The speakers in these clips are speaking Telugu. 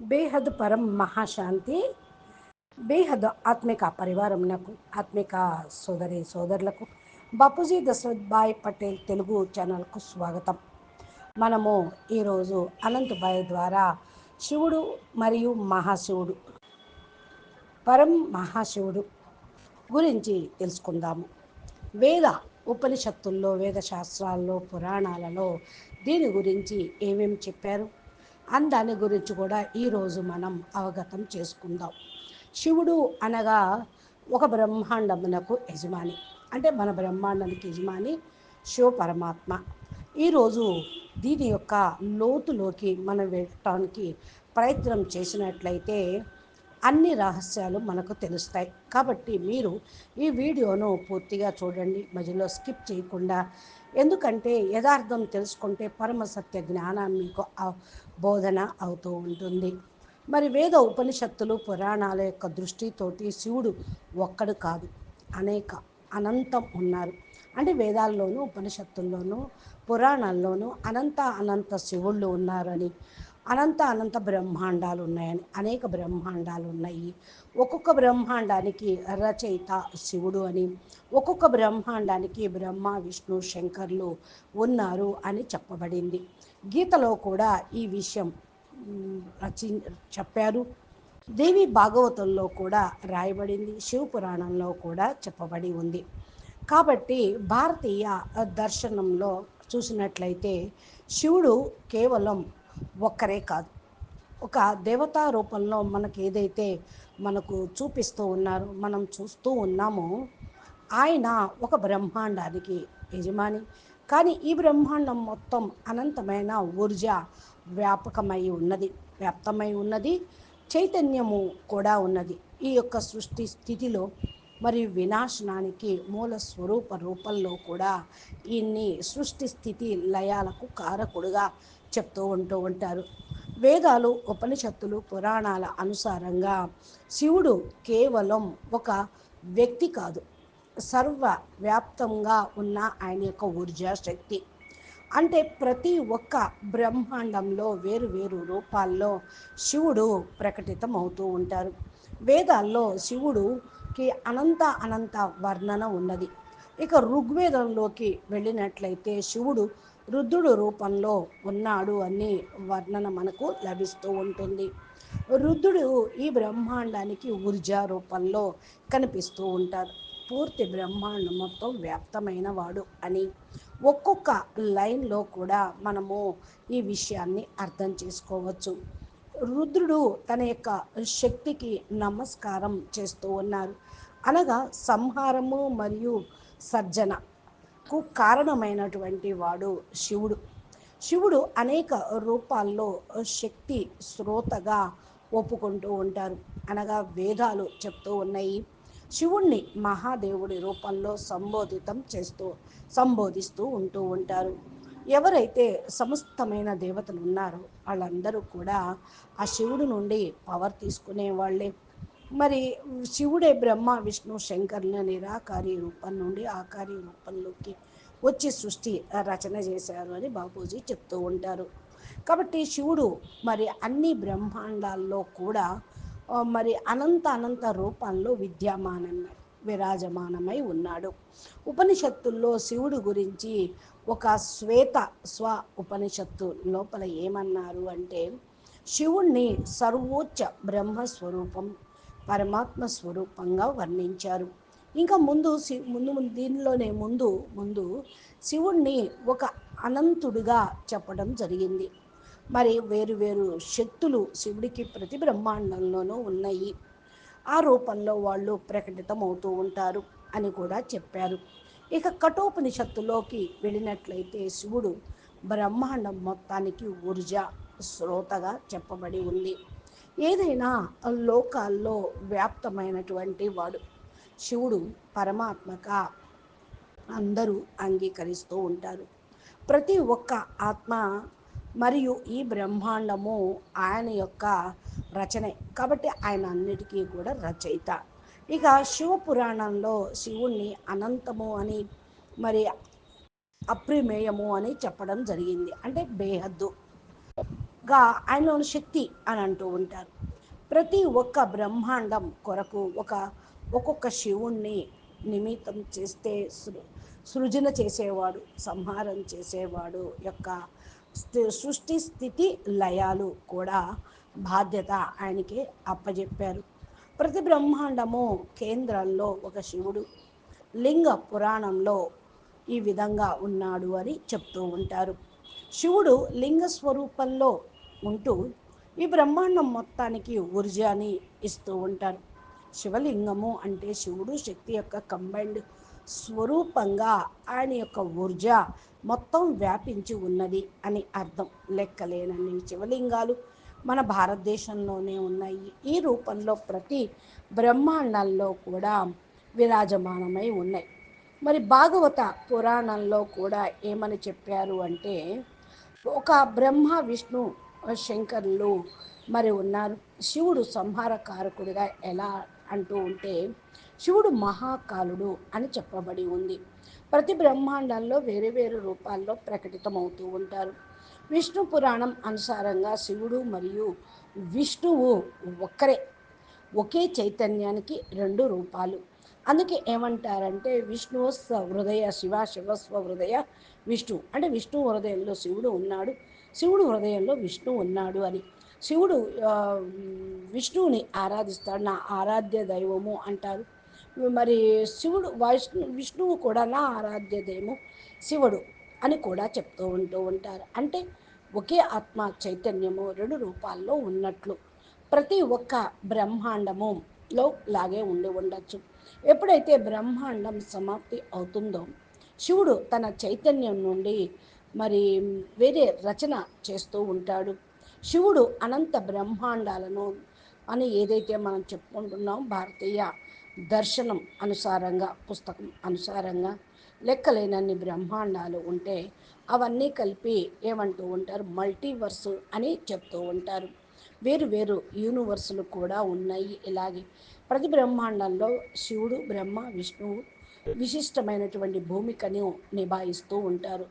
బేహద్ పరం మహాశాంతి బేహద్ ఆత్మిక పరివారంకు ఆత్మిక సోదరి సోదరులకు బాపూజీ దశరథ్ భాయ్ పటేల్ తెలుగు ఛానల్కు స్వాగతం. మనము ఈరోజు అనంతభాయ్ ద్వారా శివుడు మరియు మహాశివుడు పరం మహాశివుడు గురించి తెలుసుకుందాము. వేద ఉపనిషత్తుల్లో వేద శాస్త్రాల్లో పురాణాలలో దీని గురించి ఏమేమి చెప్పారు? అని దాని గురించి కూడా ఈరోజు మనం అవగతం చేసుకుందాం. శివుడు అనగా ఒక బ్రహ్మాండమునకు యజమాని. అంటే మన బ్రహ్మాండానికి యజమాని శివ పరమాత్మ. ఈరోజు దీని యొక్క లోతులోకి మనం వెళ్ళటానికి ప్రయత్నం చేసినట్లయితే అన్ని రహస్యాలు మనకు తెలుస్తాయి. కాబట్టి మీరు ఈ వీడియోను పూర్తిగా చూడండి మధ్యలో స్కిప్ చేయకుండా. ఎందుకంటే యథార్థం తెలుసుకుంటే పరమసత్య జ్ఞానం మీకు బోధన అవుతూ ఉంటుంది. మరి వేద ఉపనిషత్తులు పురాణాల యొక్క దృష్టితోటి శివుడు ఒక్కడు కాదు అనేక అనంతం ఉన్నారు. అంటే వేదాల్లోనూ ఉపనిషత్తుల్లోనూ పురాణాల్లోనూ అనంత అనంత శివుళ్ళు ఉన్నారని. అనంత అనంత బ్రహ్మాండాలు ఉన్నాయని అనేక బ్రహ్మాండాలు ఉన్నాయి ఒక్కొక్క బ్రహ్మాండానికి రచయిత శివుడు అని ఒక్కొక్క బ్రహ్మాండానికి బ్రహ్మ విష్ణు శంకర్లు ఉన్నారు అని చెప్పబడింది. గీతలో కూడా ఈ విషయం రచి చెప్పారు. దేవి భాగవతంలో కూడా రాయబడింది శివపురాణంలో కూడా చెప్పబడి ఉంది. కాబట్టి భారతీయ దర్శనంలో చూసినట్లయితే శివుడు కేవలం ఒక్కరే కాదు. ఒక దేవతా రూపంలో మనకు ఏదైతే మనకు చూపిస్తూ ఉన్నారో మనం చూస్తూ ఉన్నామో ఆయన ఒక బ్రహ్మాండానికి యజమాని. కానీ ఈ బ్రహ్మాండం మొత్తం అనంతమైన ఊర్జ వ్యాపకమై ఉన్నది వ్యాప్తమై ఉన్నది చైతన్యము కూడా ఉన్నది. ఈ యొక్క సృష్టి స్థితిలో మరియు వినాశనానికి మూల స్వరూప రూపంలో కూడా ఇన్ని సృష్టి స్థితి లయాలకు కారకుడుగా చెప్తూ ఉంటూ ఉంటారు. వేదాలు ఉపనిషత్తులు పురాణాల అనుసారంగా శివుడు కేవలం ఒక వ్యక్తి కాదు. సర్వ వ్యాప్తంగా ఉన్న ఆయన యొక్క ఊర్జా శక్తి అంటే ప్రతి ఒక్క బ్రహ్మాండంలో వేరు వేరు రూపాల్లో శివుడు ప్రకటితం అవుతూ ఉంటారు. వేదాల్లో శివుడుకి అనంత అనంత వర్ణన ఉన్నది. ఇక ఋగ్వేదంలోకి వెళ్ళినట్లయితే శివుడు రుద్రుడు రూపంలో ఉన్నాడు అని వర్ణన మనకు లభిస్తూ ఉంటుంది. రుద్రుడు ఈ బ్రహ్మాండానికి ఊర్జా రూపంలో కనిపిస్తూ ఉంటారు పూర్తి బ్రహ్మాండం మొత్తం వ్యాప్తమైన వాడు అని ఒక్కొక్క లైన్లో కూడా మనము ఈ విషయాన్ని అర్థం చేసుకోవచ్చు. రుద్రుడు తన యొక్క శక్తికి నమస్కారం చేస్తూ ఉన్నారు. అనగా సంహారము మరియు సర్జనకు కారణమైనటువంటి వాడు శివుడు. శివుడు అనేక రూపాల్లో శక్తి శ్రోతగా ఒప్పుకుంటూ ఉంటారు. అనగా వేదాలు చెప్తూ ఉన్నాయి. శివుణ్ణి మహాదేవుడి రూపంలో సంబోధితం చేస్తూ సంబోధిస్తూ ఉంటూ ఉంటారు. ఎవరైతే సమస్తమైన దేవతలు ఉన్నారో వాళ్ళందరూ కూడా ఆ శివుడు నుండి పవర్ తీసుకునే వాళ్ళే. మరి శివుడే బ్రహ్మ విష్ణు శంకర్ల నిరాకారి రూపం నుండి ఆకారి రూపంలోకి వచ్చి సృష్టి రచన చేశారు అని బాపూజీ చెప్తూ ఉంటారు. కాబట్టి శివుడు మరి అన్ని బ్రహ్మాండాల్లో కూడా మరి అనంత అనంత రూపంలో విద్యమానమై విరాజమానమై ఉన్నాడు. ఉపనిషత్తుల్లో శివుడు గురించి ఒక శ్వేత స్వ ఉపనిషత్తు లోపల ఏమన్నారు అంటే శివుణ్ణి సర్వోచ్చ బ్రహ్మస్వరూపం పరమాత్మ స్వరూపంగా వర్ణించారు. ఇంకా ముందు ముందు దీనిలోనే ముందు ముందు శివుణ్ణి ఒక అనంతుడిగా చెప్పడం జరిగింది. మరి వేరు వేరు శక్తులు శివుడికి ప్రతి బ్రహ్మాండంలోనూ ఉన్నాయి. ఆ రూపంలో వాళ్ళు ప్రకటితం అవుతూ ఉంటారు అని కూడా చెప్పారు. ఇక కఠోపనిషత్తులోకి వెళ్ళినట్లయితే శివుడు బ్రహ్మాండం మొత్తానికి ఊర్జ శ్రోతగా చెప్పబడి ఉంది. ఏదైనా లోకాల్లో వ్యాప్తమైనటువంటి వాడు. శివుడు పరమాత్మగా అందరూ అంగీకరిస్తూ ఉంటారు. ప్రతి ఒక్క ఆత్మ మరియు ఈ బ్రహ్మాండము ఆయన యొక్క రచనే. కాబట్టి ఆయన అన్నిటికీ కూడా రచయిత. ఇక శివపురాణంలో శివుణ్ణి అనంతము అని మరి అప్రిమేయము అని చెప్పడం జరిగింది. అంటే బేహద్దు. గా ఆయనలోని శక్తి అని అంటూ ఉంటారు. ప్రతి ఒక్క బ్రహ్మాండం కొరకు ఒక ఒక్కొక్క శివుణ్ణి నిమిత్తం చేస్తే సృ- సృజన చేసేవాడు సంహారం చేసేవాడు యొక్క సృష్టి స్థితి లయాలు కూడా బాధ్యత ఆయనకి అప్పజెప్పారు. ప్రతి బ్రహ్మాండము కేంద్రంలో ఒక శివుడు లింగ పురాణంలో ఈ విధంగా ఉన్నాడు అని చెప్తూ ఉంటారు. శివుడు లింగ స్వరూపంలో ఉంటూ ఈ బ్రహ్మాండం మొత్తానికి ఊర్జాని ఇస్తూ ఉంటారు. శివలింగము అంటే శివుడు శక్తి యొక్క కంబైండ్ స్వరూపంగా ఆయన యొక్క ఊర్జ మొత్తం వ్యాపించి ఉన్నది అని అర్థం. లెక్కలేనన్ని శివలింగాలు మన భారతదేశంలోనే ఉన్నాయి. ఈ రూపంలో ప్రతి బ్రహ్మాండంలో కూడా విరాజమానమై ఉన్నాయి. మరి భాగవత పురాణంలో కూడా ఏమని చెప్పారు అంటే ఒక బ్రహ్మ విష్ణు శంకరులు మరి ఉన్నారు. శివుడు సంహారకారకుడిగా ఎలా అంటూ ఉంటే శివుడు మహాకాలుడు అని చెప్పబడి ఉంది. ప్రతి బ్రహ్మాండాల్లో వేరు వేరు రూపాల్లో ప్రకటితమవుతూ ఉంటారు. విష్ణు పురాణం అనుసారంగా శివుడు మరియు విష్ణువు ఒక్కరే ఒకే చైతన్యానికి రెండు రూపాలు. అందుకే ఏమంటారంటే విష్ణువు హృదయ శివ శివ హృదయ విష్ణు. అంటే విష్ణు హృదయంలో శివుడు ఉన్నాడు శివుడు హృదయంలో విష్ణు ఉన్నాడు అని. శివుడు విష్ణువుని ఆరాధిస్తాడు నా ఆరాధ్య దైవము అంటారు. మరి శివుడు వైష్ణు విష్ణువు కూడా నా ఆరాధ్య శివుడు అని కూడా చెప్తూ ఉంటూ ఉంటారు. అంటే ఒకే ఆత్మ చైతన్యము రెండు రూపాల్లో ఉన్నట్లు. ప్రతి ఒక్క బ్రహ్మాండములో లాగే ఉండి ఉండొచ్చు. ఎప్పుడైతే బ్రహ్మాండం సమాప్తి అవుతుందో శివుడు తన చైతన్యం నుండి మరి వేరే రచన చేస్తూ ఉంటాడు. శివుడు అనంత బ్రహ్మాండాలను అని ఏదైతే మనం చెప్పుకుంటున్నాం భారతీయ దర్శనం అనుసారంగా పుస్తకం అనుసారంగా లెక్కలేనన్ని బ్రహ్మాండాలు ఉంటే అవన్నీ కలిపి ఏమంటూ ఉంటారు? మల్టీవర్సు అని చెప్తూ ఉంటారు. వేరు వేరు యూనివర్సులు కూడా ఉన్నాయి ఇలాగే. ప్రతి బ్రహ్మాండంలో శివుడు బ్రహ్మ విష్ణువు విశిష్టమైనటువంటి భూమికను నిభాయిస్తూ ఉంటారు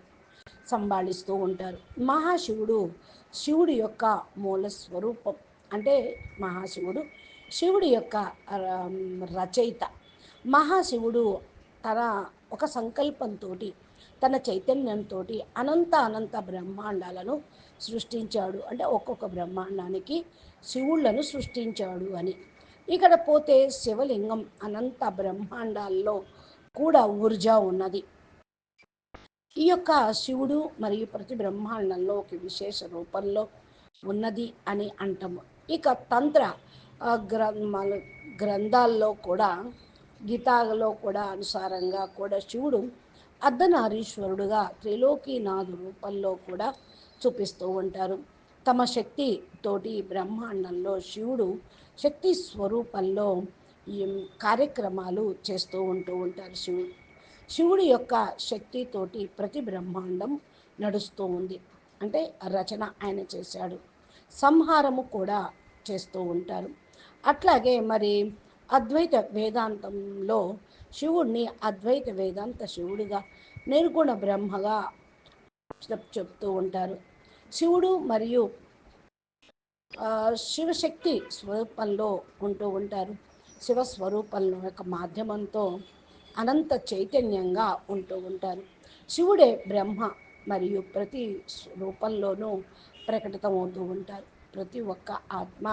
సంభాళిస్తూ ఉంటారు. మహాశివుడు శివుడి యొక్క మూల స్వరూపం అంటే మహాశివుడు శివుడి యొక్క రచయిత. మహాశివుడు తన ఒక సంకల్పంతో తన చైతన్యంతో అనంత అనంత బ్రహ్మాండాలను సృష్టించాడు. అంటే ఒక్కొక్క బ్రహ్మాండానికి శివుళ్ళను సృష్టించాడు అని. ఇక్కడ పోతే శివలింగం అనంత బ్రహ్మాండాల్లో కూడా ఊర్జా ఉన్నది. ఈ యొక్క శివుడు మరియు ప్రతి బ్రహ్మాండంలో ఒక విశేష రూపంలో ఉన్నది అని అంటాము. ఇక తంత్ర గ్రంథాలు గ్రంథాల్లో కూడా గీతాలో కూడా అనుసారంగా కూడా శివుడు అర్ధనారీశ్వరుడుగా త్రిలోకీనాథు రూపంలో కూడా చూపిస్తూ ఉంటారు. తమ శక్తి తోటి బ్రహ్మాండంలో శివుడు శక్తి స్వరూపంలో కార్యక్రమాలు చేస్తూ ఉంటూ ఉంటారు శివుడు. శివుడి యొక్క శక్తితోటి ప్రతి బ్రహ్మాండం నడుస్తూ ఉంది. అంటే రచన ఆయన చేశాడు. సంహారము కూడా చేస్తూ ఉంటారు. అట్లాగే మరి అద్వైత వేదాంతంలో శివుడిని అద్వైత వేదాంత శివుడిగా నిర్గుణ బ్రహ్మగా చెప్ చెప్తూ ఉంటారు. శివుడు మరియు శివశక్తి స్వరూపంలో ఉంటూ ఉంటారు. శివ స్వరూపంలో యొక్క మాధ్యమంతో అనంత చైతన్యంగా ఉంటూ ఉంటారు. శివుడే బ్రహ్మ మరియు ప్రతి రూపంలోనూ ప్రకటితమవుతూ ఉంటారు. ప్రతి ఒక్క ఆత్మ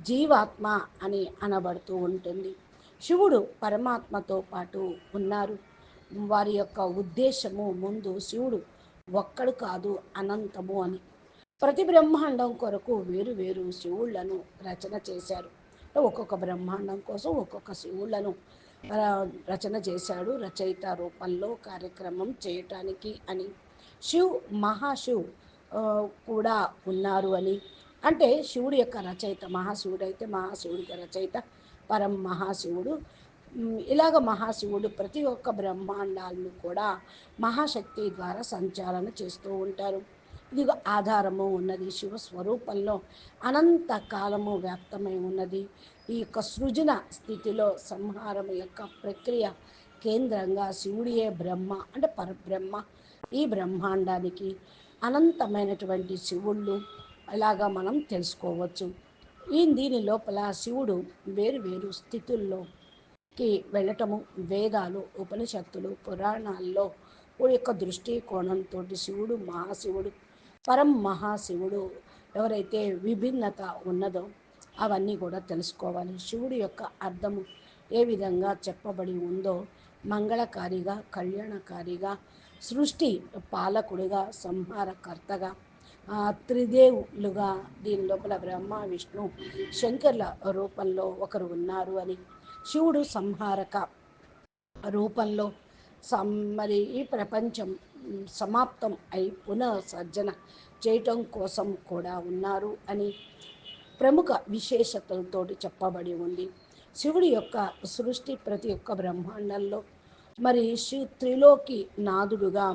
జీవాత్మ అని అనబడుతూ ఉంటుంది. శివుడు పరమాత్మతో పాటు ఉన్నారు. వారి యొక్క ఉద్దేశము ముందు శివుడు ఒక్కడు కాదు అనంతము అని. ప్రతి బ్రహ్మాండం కొరకు వేరు వేరు శివుళ్ళను రచన చేశారు. ఒక్కొక్క బ్రహ్మాండం కోసం ఒక్కొక్క శివుళ్ళను రచన చేశాడు. రచయిత రూపంలో కార్యక్రమం చేయటానికి అని. శివ్ మహాశివ్ కూడా ఉన్నారు అని. అంటే శివుడి యొక్క రచయిత మహాశివుడు అయితే మహాశివుడికి రచయిత పరం మహాశివుడు. ఇలాగ మహాశివుడు ప్రతి ఒక్క బ్రహ్మాండాలను కూడా మహాశక్తి ద్వారా సంచాలన చేస్తూ ఉంటారు. ఇది ఆధారము ఉన్నది శివ స్వరూపంలో అనంత కాలము వ్యాప్తమై ఉన్నది. ఈ యొక్క సృజన స్థితిలో సంహారం యొక్క ప్రక్రియ కేంద్రంగా శివుడియే బ్రహ్మ అంటే పరబ్రహ్మ. ఈ బ్రహ్మాండానికి అనంతమైనటువంటి శివుళ్ళు ఇలాగా మనం తెలుసుకోవచ్చు. ఈ దీని లోపల శివుడు వేరు వేరు స్థితుల్లోకి వెళ్ళటము వేదాలు ఉపనిషత్తులు పురాణాల్లో యొక్క దృష్టికోణంతో శివుడు మహాశివుడు పరం మహాశివుడు ఎవరైతే విభిన్నత ఉన్నదో అవన్నీ కూడా తెలుసుకోవాలి. శివుడి యొక్క అర్థము ఏ విధంగా చెప్పబడి ఉందో మంగళకారిగా కళ్యాణకారిగా సృష్టి పాలకుడిగా సంహారకర్తగా త్రిదేవులుగా దీని లోపల బ్రహ్మ విష్ణు శంకర్ల రూపంలో ఒకరు ఉన్నారు అని శివుడు సంహారక రూపంలో సం మరి ఈ ప్రపంచం సమాప్తం అయి పునఃసర్జన చేయటం కోసం కూడా ఉన్నారు అని ప్రముఖ విశేషతలతోటి చెప్పబడి ఉంది. శివుడి యొక్క సృష్టి ప్రతి ఒక్క బ్రహ్మాండంలో మరి శివ త్రిలోకి నాదుడుగా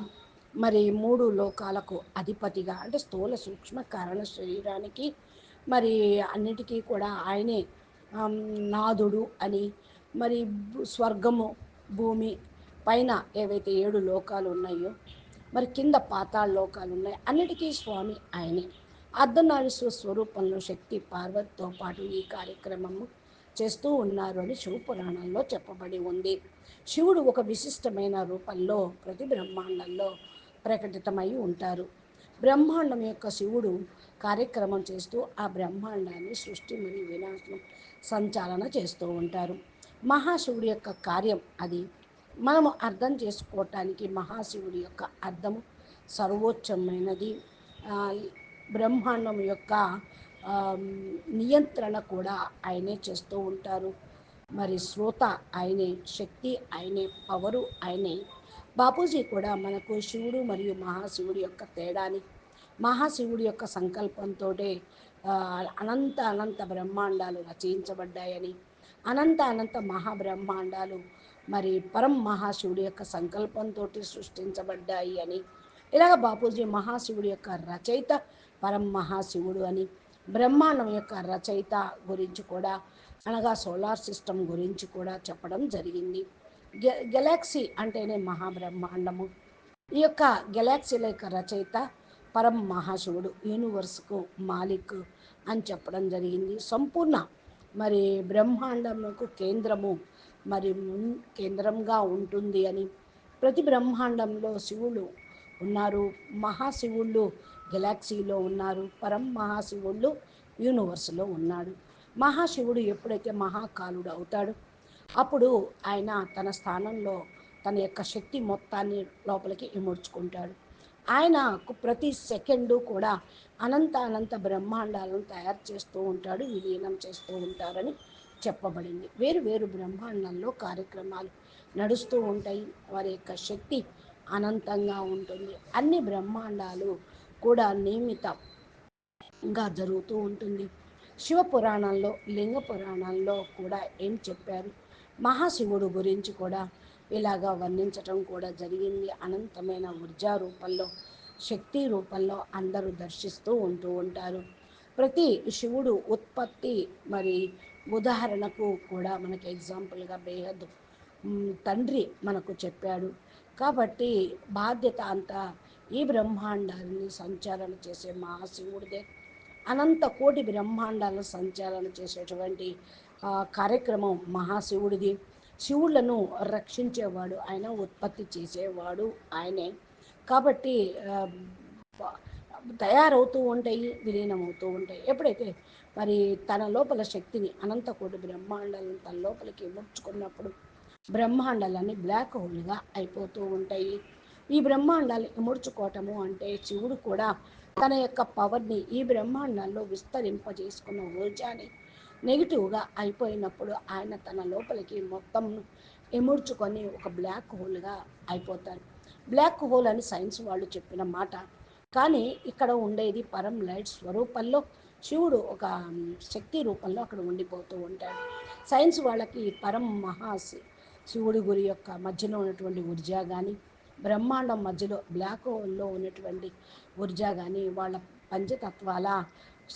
మరి మూడు లోకాలకు అధిపతిగా అంటే స్థూల సూక్ష్మ కారణ శరీరానికి మరి అన్నిటికీ కూడా ఆయనే నాదుడు అని మరి స్వర్గము భూమి పైన ఏవైతే ఏడు లోకాలు ఉన్నాయో మరి కింద పాతాళ లోకాలు ఉన్నాయి అన్నిటికీ స్వామి ఆయనే. అర్ధనారీశ్వర స్వరూపంలో శక్తి పార్వతితో పాటు ఈ కార్యక్రమము చేస్తూ ఉన్నారు అని శివపురాణంలో చెప్పబడి ఉంది. శివుడు ఒక విశిష్టమైన రూపంలో ప్రతి బ్రహ్మాండంలో ప్రకటితమై ఉంటారు. బ్రహ్మాండం యొక్క శివుడు కార్యక్రమం చేస్తూ ఆ బ్రహ్మాండాన్ని సృష్టి మరియు వినాశనం సంచాలన చేస్తూ ఉంటారు. మహాశివుడి యొక్క కార్యం అది. మనము అర్థం చేసుకోవటానికి మహాశివుడి యొక్క అర్థము సర్వోచ్చమైనది. బ్రహ్మాండం యొక్క నియంత్రణ కూడా ఆయనే చేస్తూ ఉంటారు. మరి శ్రోత ఆయనే శక్తి ఆయనే పవరు ఆయనే బాపూజీ కూడా మనకు శివుడు మరియు మహాశివుడి యొక్క తేడాని మహాశివుడి యొక్క సంకల్పంతో అనంత అనంత బ్రహ్మాండాలు రచయించబడ్డాయని అనంత అనంత మహాబ్రహ్మాండాలు మరి పరం మహాశివుడి యొక్క సంకల్పంతో సృష్టించబడ్డాయి అని. ఇలాగ బాపూజీ మహాశివుడి యొక్క రచయిత పరం మహాశివుడు అని బ్రహ్మాండం యొక్క రచయిత గురించి కూడా అనగా సోలార్ సిస్టమ్ గురించి కూడా చెప్పడం జరిగింది. గెలాక్సీ అంటేనే మహాబ్రహ్మాండము. ఈ యొక్క గెలాక్సీల యొక్క రచయిత పరం మహాశివుడు యూనివర్స్కు మాలిక్ అని చెప్పడం జరిగింది. సంపూర్ణ మరి బ్రహ్మాండముకు కేంద్రము మరి కేంద్రంగా ఉంటుంది అని ప్రతి బ్రహ్మాండంలో శివుడు ఉన్నారు. మహాశివుళ్ళు గెలాక్సీలో ఉన్నారు. పరం మహాశివుళ్ళు యూనివర్స్లో ఉన్నాడు. మహాశివుడు ఎప్పుడైతే మహాకాలుడు అవుతాడు అప్పుడు ఆయన తన స్థానంలో తన యొక్క శక్తి మొత్తాన్ని లోపలికి ఇముడ్చుకుంటాడు. ఆయనకు ప్రతి సెకండు కూడా అనంత అనంత బ్రహ్మాండాలను తయారు చేస్తూ ఉంటాడు విలీనం చేస్తూ ఉంటారని చెప్పబడింది. వేరు వేరు బ్రహ్మాండంలో కార్యక్రమాలు నడుస్తూ ఉంటాయి. వారి యొక్క శక్తి అనంతంగా ఉంటుంది. అన్ని బ్రహ్మాండాలు కూడా నియమితంగా జరుగుతూ ఉంటుంది. శివ పురాణంలో లింగ పురాణంలో కూడా ఏం చెప్పారు? మహాశివుడు గురించి కూడా ఇలాగా వర్ణించటం కూడా జరిగింది. అనంతమైన ఊర్జా రూపంలో శక్తి రూపంలో అందరూ దర్శిస్తూ ఉంటూ ఉంటారు. ప్రతి శివుడు ఉత్పత్తి మరి ఉదాహరణకు కూడా మనకి ఎగ్జాంపుల్గా బేహద్ తండ్రి మనకు చెప్పాడు. కాబట్టి బాధ్యత అంతా ఈ బ్రహ్మాండాన్ని సంచాలన చేసే మహాశివుడిదే. అనంత కోటి బ్రహ్మాండాలను సంచాలన చేసేటువంటి కార్యక్రమం మహాశివుడిది. శివులను రక్షించేవాడు ఆయన ఉత్పత్తి చేసేవాడు ఆయనే. కాబట్టి తయారవుతూ ఉంటాయి విలీనమవుతూ ఉంటాయి. ఎప్పుడైతే మరి తన లోపల శక్తిని అనంతకోటి బ్రహ్మాండాలను తన లోపలికి ముడుచుకున్నప్పుడు బ్రహ్మాండాలన్నీ బ్లాక్ హోల్గా అయిపోతూ ఉంటాయి. ఈ బ్రహ్మాండాలు ముడుచుకోవటము అంటే శివుడు కూడా తన యొక్క పవర్ని ఈ బ్రహ్మాండాల్లో విస్తరింపజేసుకున్న ఊర్జాని నెగిటివ్గా అయిపోయినప్పుడు ఆయన తన లోపలికి మొత్తం ఎముడ్చుకొని ఒక బ్లాక్ హోల్గా అయిపోతారు. బ్లాక్ హోల్ అని సైన్స్ వాళ్ళు చెప్పిన మాట. కానీ ఇక్కడ ఉండేది పరం లైట్ స్వరూపంలో శివుడు ఒక శక్తి రూపంలో అక్కడ ఉండిపోతూ ఉంటాడు. సైన్స్ వాళ్ళకి పరం మహా శివుడి గురి యొక్క మధ్యలో ఉన్నటువంటి ఊర్జా కానీ బ్రహ్మాండం మధ్యలో బ్లాక్ హోల్లో ఉన్నటువంటి ఊర్జా కానీ వాళ్ళ పంచతత్వాల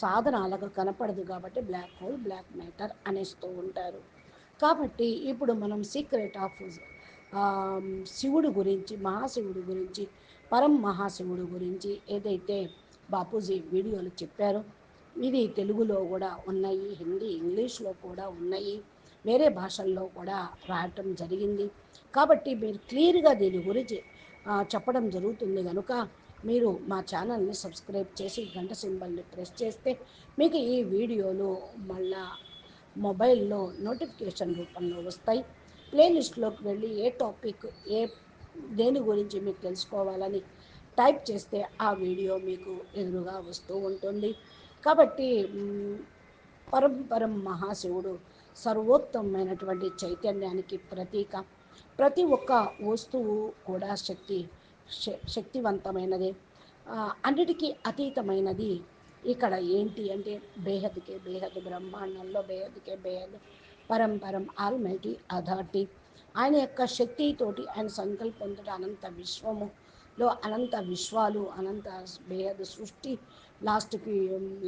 సాధనాలకు కనపడదు కాబట్టి బ్లాక్ హోల్ బ్లాక్ మ్యాటర్ అనేస్తూ ఉంటారు. కాబట్టి ఇప్పుడు మనం సీక్రెట్ ఆఫ్ శివుడు గురించి మహాశివుడు గురించి పరం మహాశివుడు గురించి ఏదైతే బాపూజీ వీడియోలు చెప్పారో ఇది తెలుగులో కూడా ఉన్నాయి హిందీ ఇంగ్లీష్లో కూడా ఉన్నాయి వేరే భాషల్లో కూడా రాయటం జరిగింది. కాబట్టి మీరు క్లియర్గా దీని గురించి చెప్పడం జరుగుతుంది కనుక మీరు మా ఛానల్ని సబ్స్క్రైబ్ చేసి గంట సింబల్ని ప్రెస్ చేస్తే మీకు ఈ వీడియోలు మళ్ళా మొబైల్లో నోటిఫికేషన్ రూపంలో వస్తాయి. ప్లేలిస్ట్లోకి వెళ్ళి ఏ టాపిక్ ఏ దేని గురించి మీకు తెలుసుకోవాలని టైప్ చేస్తే ఆ వీడియో మీకు ఎదురుగా వస్తూ ఉంటుంది. కాబట్టి పరంపరం మహాశివుడు సర్వోత్తమైనటువంటి చైతన్యానికి ప్రతీక. ప్రతి ఒక్క వస్తువు కూడా శక్తి శక్తివంతమైనది. అన్నిటికీ అతీతమైనది ఇక్కడ ఏంటి అంటే బేహద్కే బేహద్ బ్రహ్మాండంలో బేహద్కే బేహద్ పరంపరం ఆల్మైటీ అథారిటీ. ఆయన యొక్క శక్తితోటి ఆయన సంకల్పంతో అనంత విశ్వములో అనంత విశ్వాలు అనంత బేహద్ సృష్టి లాస్ట్కి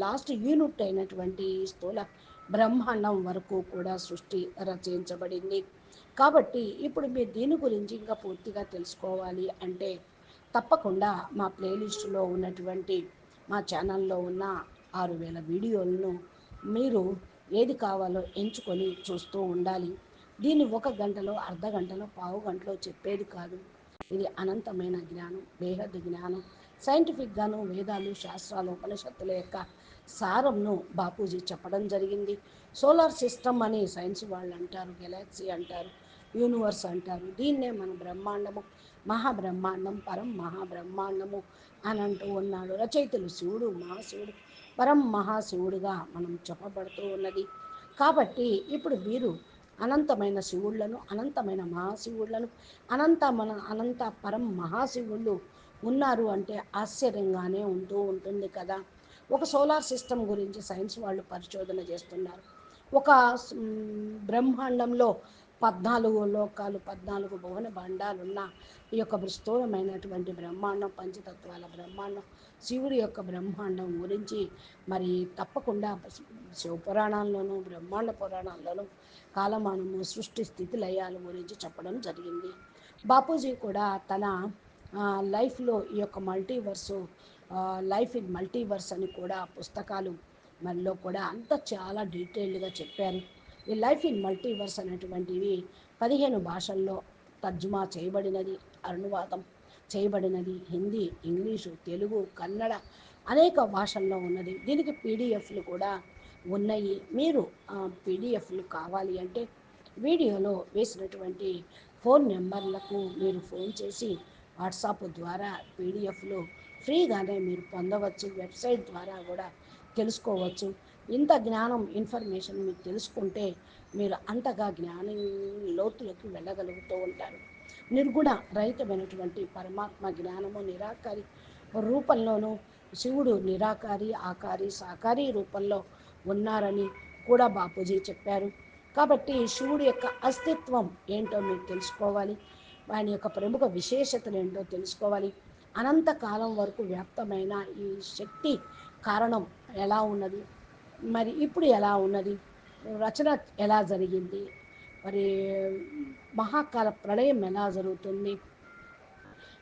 లాస్ట్ యూనిట్ అయినటువంటి స్థూల బ్రహ్మాండం వరకు కూడా సృష్టి రచయించబడింది కాబట్టి ఇప్పుడు మీరు దీని గురించి ఇంకా పూర్తిగా తెలుసుకోవాలి అంటే తప్పకుండా మా ప్లేలిస్టులో ఉన్నటువంటి మా ఛానల్లో ఉన్న ఆరు వేల వీడియోలను మీరు ఏది కావాలో ఎంచుకొని చూస్తూ ఉండాలి. దీన్ని ఒక గంటలో అర్ధ గంటలో పావు గంటలో చెప్పేది కాదు. ఇది అనంతమైన జ్ఞానం బేహద్ జ్ఞానం. సైంటిఫిక్గాను వేదాలు శాస్త్రాలు ఉపనిషత్తుల యొక్క సారంను బాపూజీ చెప్పడం జరిగింది. సోలార్ సిస్టమ్ అని సైన్స్ వాళ్ళు అంటారు గెలాక్సీ అంటారు. యూనివర్స్ అంటారు. దీన్నే మన బ్రహ్మాండము మహాబ్రహ్మాండం పరం మహాబ్రహ్మాండము అని అంటూ ఉన్నాడు. రచయితలు శివుడు మహాశివుడు పరం మహాశివుడుగా మనం చెప్పబడుతూ ఉన్నది. కాబట్టి ఇప్పుడు వీరు అనంతమైన శివుళ్ళను అనంతమైన మహాశివుళ్ళను అనంత మన అనంత పరం మహాశివుళ్ళు ఉన్నారు అంటే ఆశ్చర్యంగానే ఉంటూ ఉంటుంది కదా. ఒక సోలార్ సిస్టమ్ గురించి సైన్స్ వాళ్ళు పరిశోధన చేస్తున్నారు. ఒక బ్రహ్మాండంలో పద్నాలుగు లోకాలు పద్నాలుగు భువన భాండాలున్న ఈ యొక్క స్థూలమైనటువంటి బ్రహ్మాండం పంచతత్వాల బ్రహ్మాండం శివుడి యొక్క బ్రహ్మాండం గురించి మరి తప్పకుండా శివపురాణాల్లోనూ బ్రహ్మాండ పురాణాల్లోనూ కాలమానము సృష్టి స్థితి లయాల గురించి చెప్పడం జరిగింది. బాపూజీ కూడా తన లైఫ్లో ఈ యొక్క మల్టీవర్సు లైఫ్ ఇన్ మల్టీవర్స్ అని కూడా పుస్తకాలు మరిలో కూడా అంత చాలా డీటెయిల్డ్గా చెప్పారు. ఈ లైఫ్ ఇన్ మల్టీవర్స్ అనేటువంటివి పదిహేను భాషల్లో తర్జుమా చేయబడినది అనువాదం చేయబడినది హిందీ ఇంగ్లీషు తెలుగు కన్నడ అనేక భాషల్లో ఉన్నది. దీనికి పీడిఎఫ్లు కూడా ఉన్నాయి. మీరు పీడిఎఫ్లు కావాలి అంటే వీడియోలో వేసినటువంటి ఫోన్ నెంబర్లకు మీరు ఫోన్ చేసి వాట్సాప్ ద్వారా పీడిఎఫ్లు ఫ్రీగానే మీరు పొందవచ్చు. వెబ్సైట్ ద్వారా కూడా తెలుసుకోవచ్చు. ఇంత జ్ఞానం ఇన్ఫర్మేషన్ మీకు తెలుసుకుంటే మీరు అంతగా జ్ఞాన లోతులకు వెళ్ళగలుగుతూ ఉంటారు. నిర్గుణ రహితమైనటువంటి పరమాత్మ జ్ఞానము నిరాకారి రూపంలోనూ శివుడు నిరాకారి ఆకారి సాకారి రూపంలో ఉన్నారని కూడా బాపూజీ చెప్పారు. కాబట్టి శివుడు యొక్క అస్తిత్వం ఏంటో మీరు తెలుసుకోవాలి. ఆయన యొక్క ప్రముఖ విశేషతలు ఏంటో తెలుసుకోవాలి. అనంతకాలం వరకు వ్యాప్తమైన ఈ శక్తి కారణం ఎలా ఉన్నది? మరి ఇప్పుడు ఎలా ఉన్నది? రచన ఎలా జరిగింది? మరి మహాకాల ప్రళయం ఎలా జరుగుతుంది?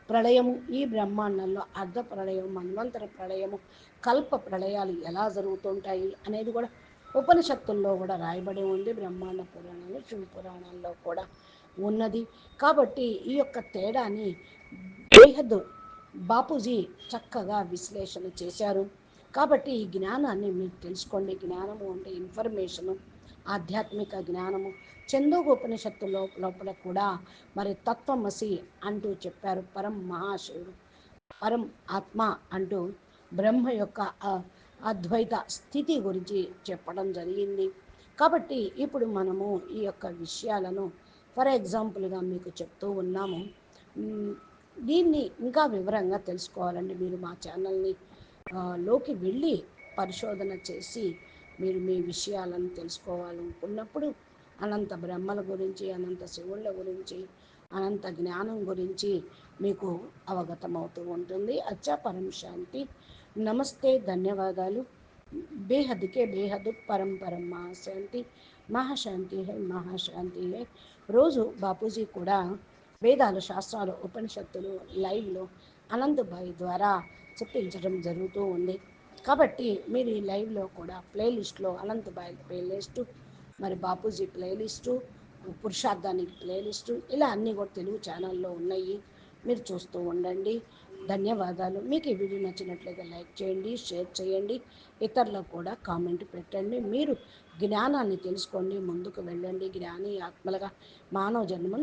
ప్రళయము ఈ బ్రహ్మాండంలో అర్ధ ప్రళయం మన్వంతర ప్రళయము కల్ప ప్రళయాలు ఎలా జరుగుతుంటాయి అనేది కూడా ఉపనిషత్తుల్లో కూడా రాయబడి ఉంది. బ్రహ్మాండ పురాణాలు శివ పురాణాల్లో కూడా ఉన్నది. కాబట్టి ఈ యొక్క తేడాని బేహద్ బాపూజీ చక్కగా విశ్లేషణ చేశారు. కాబట్టి ఈ జ్ఞానాన్ని మీరు తెలుసుకోండి. జ్ఞానము అంటే ఇన్ఫర్మేషను ఆధ్యాత్మిక జ్ఞానము. చందోగోపనిషత్తు లోపల కూడా మరి తత్వమసి అంటూ చెప్పారు. పరం మహాశివుడు పరం ఆత్మ అంటూ బ్రహ్మ యొక్క అద్వైత స్థితి గురించి చెప్పడం జరిగింది. కాబట్టి ఇప్పుడు మనము ఈ యొక్క విషయాలను ఫర్ ఎగ్జాంపుల్గా మీకు చెప్తూ ఉన్నాము. దీన్ని ఇంకా వివరంగా తెలుసుకోవాలండి మీరు మా ఛానల్ని. లోకి వెళ్ళి పరిశోధన చేసి మీరు మీ విషయాలను తెలుసుకోవాలనుకున్నప్పుడు అనంత బ్రహ్మల గురించి అనంత శివుళ్ళ గురించి అనంత జ్ఞానం గురించి మీకు అవగతమవుతూ ఉంటుంది. అచ్చా పరం శాంతి. నమస్తే ధన్యవాదాలు. బేహద్కే బేహద్ పరం పరం మహాశాంతి మహాశాంతి హే మహాశాంతి హే. రోజు బాపూజీ కూడా వేదాలు శాస్త్రాలు ఉపనిషత్తులు లైవ్లో అనంతభాయ్ ద్వారా చెప్పించడం జరుగుతూ ఉంది. కాబట్టి మీరు ఈ లైవ్లో కూడా ప్లేలిస్ట్లో అనంతభాయ్ ప్లేలిస్టు మరి బాపూజీ ప్లేలిస్టు పురుషార్థానికి ప్లేలిస్టు ఇలా అన్నీ కూడా తెలుగు ఛానల్లో ఉన్నాయి. మీరు చూస్తూ ఉండండి. ధన్యవాదాలు. మీకు ఈ వీడియో నచ్చినట్లయితే లైక్ చేయండి షేర్ చేయండి ఇతరులకు కూడా కామెంట్ పెట్టండి. మీరు జ్ఞానాన్ని తెలుసుకోండి ముందుకు వెళ్ళండి. జ్ఞాని ఆత్మలుగా మానవ జన్మను